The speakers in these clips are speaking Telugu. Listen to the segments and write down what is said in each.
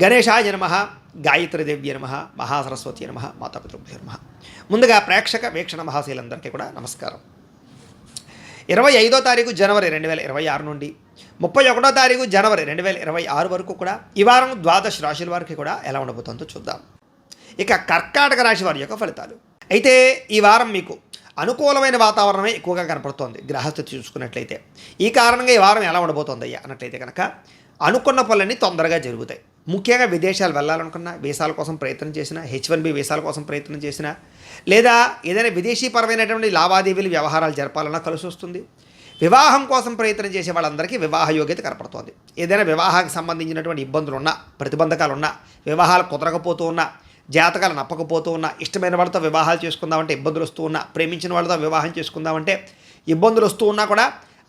గణేశాయ నమ గాయత్రీదేవ్య నమ మహాసరస్వతి నమ మాతాపితృభ్య నమ. ముందుగా ప్రేక్షక వీక్షణ మహాశీలందరికీ కూడా నమస్కారం. ఇరవై ఐదో తారీఖు జనవరి రెండు వేల ఇరవై ఆరు నుండి ముప్పై ఒకటో తారీఖు జనవరి రెండు వేల ఇరవై ఆరు వరకు కూడా ఈ వారం ద్వాదశ రాశుల వారికి కూడా ఎలా ఉండబోతుందో చూద్దాం. ఇక కర్కాటక రాశి వారి యొక్క ఫలితాలు. అయితే ఈ వారం మీకు అనుకూలమైన వాతావరణమే ఎక్కువగా కనపడుతోంది గ్రహస్థితి చూసుకున్నట్లయితే. ఈ కారణంగా ఈ వారం ఎలా ఉండబోతోంది అన్నట్లయితే కనుక అనుకున్న పనులన్నీ తొందరగా జరుగుతాయి. ముఖ్యంగా విదేశాలు వెళ్ళాలనుకున్నా వీసాల కోసం ప్రయత్నం చేసినా హెచ్ వన్ బి వీసాల కోసం ప్రయత్నం చేసిన లేదా ఏదైనా విదేశీపరమైనటువంటి లావాదేవీలు వ్యవహారాలు జరపాలన్నా కలిసి వస్తుంది. వివాహం కోసం ప్రయత్నం చేసే వాళ్ళందరికీ వివాహ యోగ్యత కనపడుతోంది. ఏదైనా వివాహానికి సంబంధించినటువంటి ఇబ్బందులు ఉన్నా ప్రతిబంధకాలు ఉన్నా వివాహాలు కుదరకపోతూ ఉన్నా జాతకాలు నప్పకపోతూ ఉన్నా ఇష్టమైన వాళ్ళతో వివాహాలు చేసుకుందామంటే ఇబ్బందులు వస్తూ ఉన్నా ప్రేమించిన వాళ్ళతో వివాహం చేసుకుందామంటే ఇబ్బందులు వస్తూ ఉన్నా కూడా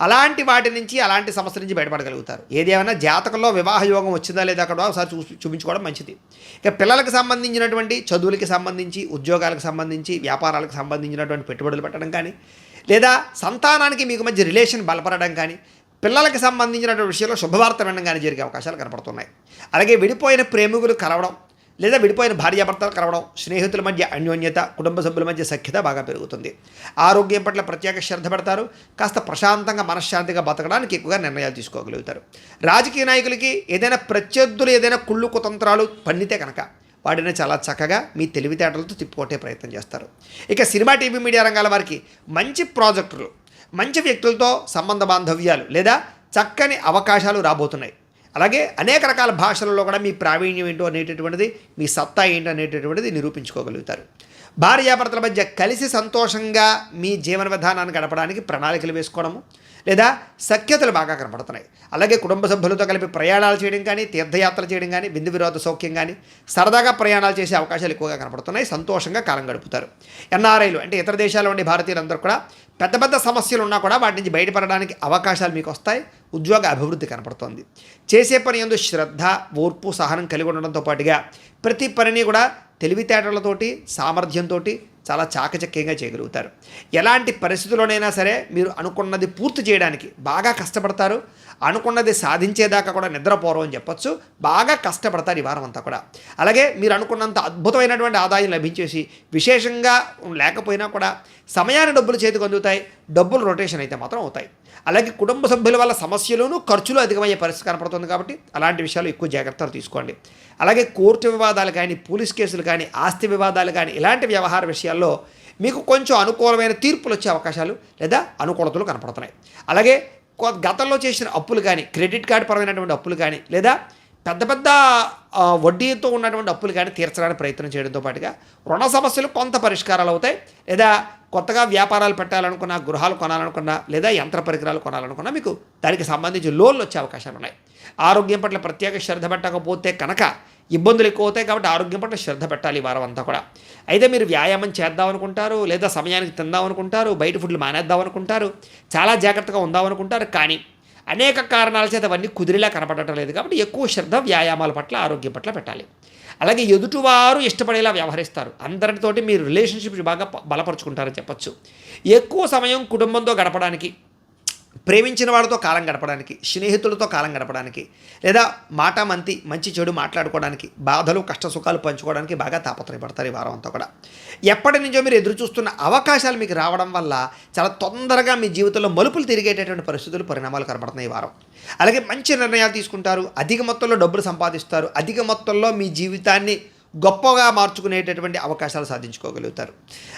అలాంటి వాటి నుంచి అలాంటి సమస్య నుంచి బయటపడగలుగుతారు. ఏదేమైనా జాతకంలో వివాహ యోగం వచ్చిందా లేదా అక్కడ ఒకసారి చూ చూపించుకోవడం మంచిది. ఇక పిల్లలకు సంబంధించినటువంటి చదువులకి సంబంధించి ఉద్యోగాలకు సంబంధించి వ్యాపారాలకు సంబంధించినటువంటి పెట్టుబడులు పెట్టడం కానీ లేదా సంతానానికి మీకు మధ్య రిలేషన్ బలపడడం కానీ పిల్లలకు సంబంధించినటువంటి విషయంలో శుభవార్త వినడం కానీ జరిగే అవకాశాలు కనపడుతున్నాయి. అలాగే విడిపోయిన ప్రేమికులు కలవడం లేదా విడిపోయిన భార్యాభర్తలు కలవడం స్నేహితుల మధ్య అన్యోన్యత కుటుంబ సభ్యుల మధ్య సఖ్యత బాగా పెరుగుతుంది. ఆరోగ్యం పట్ల ప్రత్యేక శ్రద్ధ పెడతారు. కాస్త ప్రశాంతంగా మనశ్శాంతిగా బతకడానికి ఎక్కువగా నిర్ణయాలు తీసుకోగలుగుతారు. రాజకీయ నాయకులకి ఏదైనా ప్రత్యర్థులు ఏదైనా కుళ్ళు కుతంత్రాలు పండితే కనుక వాటిని చాలా చక్కగా మీ తెలివితేటలతో తిప్పుకొట్టే ప్రయత్నం చేస్తారు. ఇక సినిమా టీవీ మీడియా రంగాల వారికి మంచి ప్రాజెక్టులు మంచి వ్యక్తులతో సంబంధ బాంధవ్యాలు లేదా చక్కని అవకాశాలు రాబోతున్నాయి. అలాగే అనేక రకాల భాషలలో కూడా మీ ప్రావీణ్యం ఏంటో అనేటటువంటిది మీ సత్తా ఏంటో అనేటటువంటిది నిరూపించుకోగలుగుతారు. భార్యాభర్తల మధ్య కలిసి సంతోషంగా మీ జీవన విధానాన్ని గడపడానికి ప్రణాళికలు వేసుకోవడము లేదా సఖ్యతలు బాగా కనపడుతున్నాయి. అలాగే కుటుంబ సభ్యులతో కలిపి ప్రయాణాలు చేయడం కానీ తీర్థయాత్రలు చేయడం కానీ బిందు విరోధ సౌఖ్యం కానీ సరదాగా ప్రయాణాలు చేసే అవకాశాలు ఎక్కువగా కనపడుతున్నాయి. సంతోషంగా కాలం గడుపుతారు. ఎన్ఆర్ఐలు అంటే ఇతర దేశాల్లో ఉండే భారతీయులందరూ కూడా పెద్ద పెద్ద సమస్యలు ఉన్నా కూడా వాటి నుంచి బయటపడడానికి అవకాశాలు మీకు వస్తాయి. ఉద్యోగ అభివృద్ధి కనపడుతోంది. చేసే పని ఎందు శ్రద్ధ ఓర్పు సహనం కలిగి ఉండడంతో పాటుగా ప్రతి పనిని కూడా తెలివితేటలతోటి సామర్థ్యంతో చాలా చాకచక్యంగా చేయగలుగుతారు. ఎలాంటి పరిస్థితుల్లోనైనా సరే మీరు అనుకున్నది పూర్తి చేయడానికి బాగా కష్టపడతారు. అనుకున్నది సాధించేదాకా కూడా నిద్రపోరు అని చెప్పొచ్చు. బాగా కష్టపడతారు ఈ వారం అంతా కూడా. అలాగే మీరు అనుకున్నంత అద్భుతమైనటువంటి ఆదాయం లభించేసి విశేషంగా లేకపోయినా కూడా సమయాన్ని డబ్బులు చేతికి అందుతాయి. డబ్బులు రొటేషన్ అయితే మాత్రం అవుతాయి. అలాగే కుటుంబ సభ్యుల వల్ల సమస్యలను ఖర్చులు అధికమయ్యే పరిస్థితి కనపడుతుంది కాబట్టి అలాంటి విషయాలు ఎక్కువ జాగ్రత్తలు తీసుకోండి. అలాగే కోర్టు వివాదాలు కానీ పోలీస్ కేసులు కానీ ఆస్తి వివాదాలు కానీ ఇలాంటి వ్యవహార విషయాల్లో మీకు కొంచెం అనుకూలమైన తీర్పులు వచ్చే అవకాశాలు లేదా అనుకూలతలు కనపడుతున్నాయి. అలాగే గతంలో చేసిన అప్పులు కానీ క్రెడిట్ కార్డు పరమైనటువంటి అప్పులు కానీ లేదా పెద్ద పెద్ద వడ్డీతో ఉన్నటువంటి అప్పులు కానీ తీర్చడానికి ప్రయత్నం చేయడంతో పాటుగా రుణ సమస్యలు కొంత పరిష్కారాలు అవుతాయి. లేదా కొత్తగా వ్యాపారాలు పెట్టాలనుకున్నా గృహాలు కొనాలనుకున్నా లేదా యంత్ర పరికరాలు కొనాలనుకున్నా మీకు దానికి సంబంధించి లోన్లు వచ్చే అవకాశాలు ఉన్నాయి. ఆరోగ్యం పట్ల ప్రత్యేక శ్రద్ధ పెట్టకపోతే కనుక ఇబ్బందులు ఎక్కువ అవుతాయి కాబట్టి ఆరోగ్యం పట్ల శ్రద్ధ పెట్టాలి వారం అంతా కూడా. అయితే మీరు వ్యాయామం చేద్దాం అనుకుంటారు లేదా సమయానికి తిందాం అనుకుంటారు బయట ఫుడ్లు మానేద్దాం అనుకుంటారు చాలా జాగ్రత్తగా ఉందాం అనుకుంటారు కానీ అనేక కారణాల చేత అవన్నీ కుదిరిలా కనపడటం లేదు కాబట్టి ఎక్కువ శ్రద్ధ వ్యాయామాల పట్ల ఆరోగ్యం పట్ల పెట్టాలి. అలాగే ఎదుటివారు ఇష్టపడేలా వ్యవహరిస్తారు. అందరితోటి మీరు రిలేషన్షిప్ బాగా బలపరుచుకుంటారని చెప్పొచ్చు. ఎక్కువ సమయం కుటుంబంతో గడపడానికి ప్రేమించిన వాడితో కాలం గడపడానికి స్నేహితులతో కాలం గడపడానికి లేదా మాటామంతి మంచి చెడు మాట్లాడుకోవడానికి బాధలు కష్ట సుఖాలు పంచుకోవడానికి బాగా తాపత్రయపడతారు ఈ వారం అంతా కూడా. ఎప్పటి నుంచో మీరు ఎదురు చూస్తున్న అవకాశాలు మీకు రావడం వల్ల చాలా తొందరగా మీ జీవితంలో మలుపులు తిరిగేటటువంటి పరిస్థితులు పరిణామాలు కనబడుతున్నాయి ఈ వారం. అలాగే మంచి నిర్ణయాలు తీసుకుంటారు అధిక మొత్తంలో డబ్బులు సంపాదిస్తారు అధిక మొత్తంలో మీ జీవితాన్ని గొప్పగా మార్చుకునేటటువంటి అవకాశాలు సాధించుకోగలుగుతారు.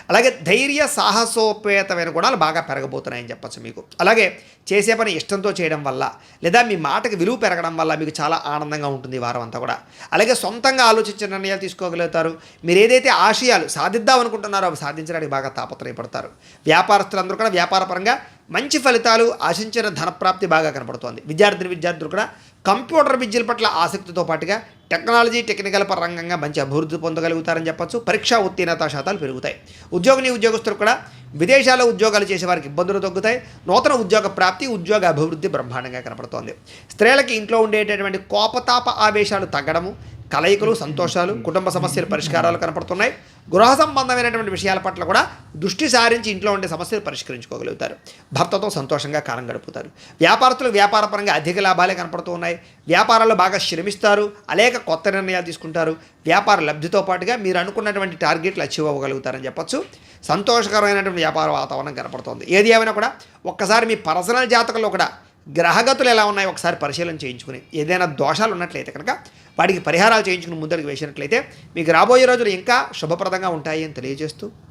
అలాగే ధైర్య సాహసోపేతమైన గుణాలు బాగా పెరగబోతున్నాయని చెప్పచ్చు మీకు. అలాగే చేసే పని ఇష్టంతో చేయడం వల్ల లేదా మీ మాటకి విలువ పెరగడం వల్ల మీకు చాలా ఆనందంగా ఉంటుంది వారం అంతా కూడా. అలాగే సొంతంగా ఆలోచించిన నిర్ణయాలు తీసుకోగలుగుతారు. మీరు ఏదైతే ఆశయాలు సాధిద్దాం అనుకుంటున్నారో అవి సాధించడానికి బాగా తాపత్రయపడతారు. వ్యాపారస్తులందరూ కూడా వ్యాపారపరంగా మంచి ఫలితాలు ఆశించిన ధనప్రాప్తి బాగా కనపడుతోంది. విద్యార్థిని విద్యార్థులు కూడా కంప్యూటర్ విద్యల పట్ల ఆసక్తితో పాటుగా టెక్నాలజీ టెక్నికల్ పరంగంగా మంచి అభివృద్ధి పొందగలుగుతారని చెప్పచ్చు. పరీక్షా ఉత్తీర్ణత శాతాలు పెరుగుతాయి. ఉద్యోగిని ఉద్యోగస్తులు కూడా విదేశాల్లో ఉద్యోగాలు చేసే వారికి ఇబ్బందులు తగ్గుతాయి. నూతన ఉద్యోగ ప్రాప్తి ఉద్యోగ అభివృద్ధి బ్రహ్మాండంగా కనపడుతోంది. స్త్రీలకి ఇంట్లో ఉండేటటువంటి కోపతాప ఆవేశాలు తగ్గడము కలయికలు సంతోషాలు కుటుంబ సమస్యలు పరిష్కారాలు కనపడుతున్నాయి. గృహ సంబంధమైనటువంటి విషయాల పట్ల కూడా దృష్టి సారించి ఇంట్లో ఉండే సమస్యలు పరిష్కరించుకోగలుగుతారు. భర్తతో సంతోషంగా కాలం గడుపుతారు. వ్యాపారస్తులు వ్యాపారపరంగా అధిక లాభాలే కనపడుతూ ఉన్నాయి. వ్యాపారాల్లో బాగా శ్రమిస్తారు. అనేక కొత్త నిర్ణయాలు తీసుకుంటారు. వ్యాపార లబ్ధితో పాటుగా మీరు అనుకున్నటువంటి టార్గెట్లు అచీవ్ అవ్వగలుగుతారని చెప్పొచ్చు. సంతోషకరమైనటువంటి వ్యాపార వాతావరణం కనపడుతుంది. ఏది ఏమైనా కూడా ఒక్కసారి మీ పర్సనల్ జాతకంలో కూడా గ్రహగతులు ఎలా ఉన్నాయో ఒకసారి పరిశీలన చేయించుకుని ఏదైనా దోషాలు ఉన్నట్లయితే కనుక వాటికి పరిహారాలు చేయించుకుని ముందరికి వేసినట్లయితే మీకు రాబోయే రోజులు ఇంకా శుభప్రదంగా ఉంటాయి అని తెలియజేస్తూ